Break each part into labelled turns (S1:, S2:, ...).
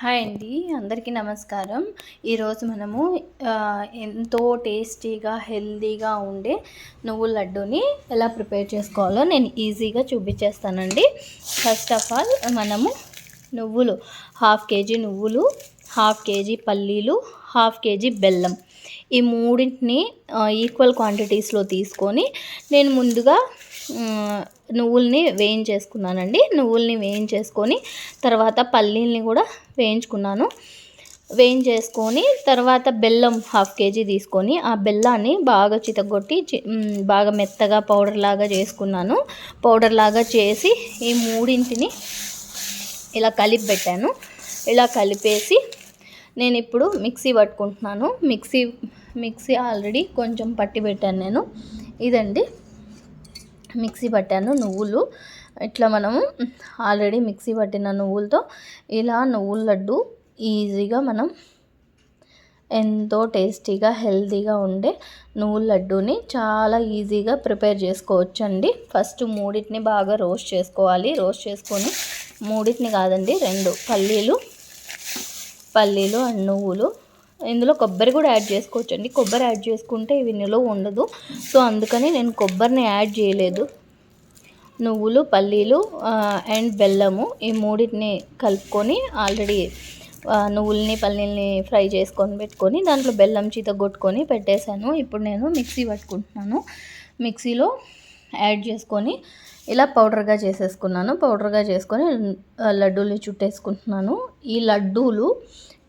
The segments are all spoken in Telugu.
S1: హాయ్ అండి అందరికీ నమస్కారం. ఈరోజు మనము ఎంతో టేస్టీగా హెల్దీగా ఉండే నువ్వుల లడ్డూని ఎలా ప్రిపేర్ చేసుకోవాలో నేను ఈజీగా చూపించేస్తానండి. ఫస్ట్ ఆఫ్ ఆల్ మనము నువ్వులు. హాఫ్ కేజీ నువ్వులు హాఫ్ కేజీ పల్లీలు హాఫ్ కేజీ బెల్లం. ఈ మూడింటిని ఈక్వల్ క్వాంటిటీస్లో తీసుకొని నేను ముందుగా నువ్వుల్ని వేయించేసుకున్నానండి. నువ్వుల్ని వేయించేసుకొని తర్వాత పల్లీల్ని కూడా వేయించుకున్నాను. వేయించేసుకొని తర్వాత బెల్లం హాఫ్ కేజీ తీసుకొని ఆ బెల్లాన్ని బాగా చితగొట్టి బాగా మెత్తగా పౌడర్ లాగా చేసుకున్నాను. పౌడర్ లాగా చేసి ఈ మూడింటిని ఇలా కలిపి పెట్టాను ఇలా కలిపేసి నేను ఇప్పుడు మిక్సీ పట్టుకుంటున్నాను. మిక్సీ మిక్సీ ఆల్రెడీ కొంచెం పట్టి పెట్టాను నేను. ఇదండి. మిక్సీ పట్టాను నువ్వులు. ఇట్లా మనము ఆల్రెడీ మిక్సీ పట్టిన నువ్వులతో ఇలా నువ్వుల లడ్డు ఈజీగా మనం ఎంతో టేస్టీగా హెల్తీగా ఉండే నువ్వుల లడ్డూని చాలా ఈజీగా ప్రిపేర్ చేసుకోవచ్చండి. ఫస్ట్ మూడింటిని బాగా రోస్ట్ చేసుకోవాలి. రోస్ట్ చేసుకొని మూడింటిని కాదండి రెండు. పల్లీలు పల్లీలు అండ్ నువ్వులు. ఇందులో కొబ్బరి కూడా యాడ్ చేసుకోవచ్చు అండి కొబ్బరి యాడ్ చేసుకుంటే ఇవి నిలువ ఉండదు. సో అందుకని నేను కొబ్బరిని యాడ్ చేయలేదు. నువ్వులు పల్లీలు అండ్ బెల్లము ఈ మూడింటిని కలుపుకొని ఆల్రెడీ నువ్వుల్ని పల్లీల్ని ఫ్రై చేసుకొని పెట్టుకొని దాంట్లో బెల్లం చీత కొట్టుకొని పెట్టేశాను. ఇప్పుడు నేను మిక్సీ పట్టుకుంటున్నాను. మిక్సీలో యాడ్ చేసుకొని ఇలా పౌడర్గా చేసేసుకున్నాను. పౌడర్గా చేసుకొని లడ్డూలు చుట్టేసుకుంటున్నాను. ఈ లడ్డూలు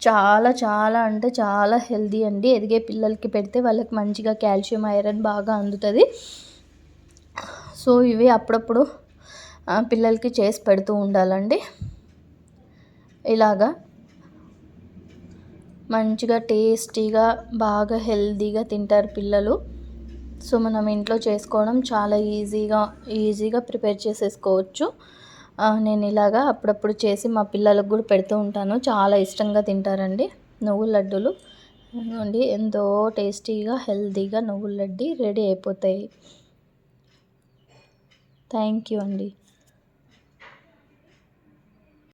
S1: చాలా చాలా అంటే చాలా హెల్దీ అండి. ఎదిగే పిల్లలకి పెడితే వాళ్ళకి మంచిగా కాల్షియం ఐరన్ బాగా అందుతుంది. సో ఇవి అప్పుడప్పుడు పిల్లలకి చేసి పెడుతూ ఉండాలండి. ఇలాగా మంచిగా టేస్టీగా బాగా హెల్దీగా తింటారు పిల్లలు. సో మనం ఇంట్లో చేసుకోవడం చాలా ఈజీగా ఈజీగా ప్రిపేర్ చేసేసుకోవచ్చు. నేను ఇలాగా అప్పుడప్పుడు చేసి మా పిల్లలకు కూడా పెడుతూ ఉంటాను. చాలా ఇష్టంగా తింటారండి నువ్వుల లడ్డూలు. అండి ఎంతో టేస్టీగా హెల్తీగా నువ్వుల లడ్డి రెడీ అయిపోతాయి. థ్యాంక్ యూ అండి.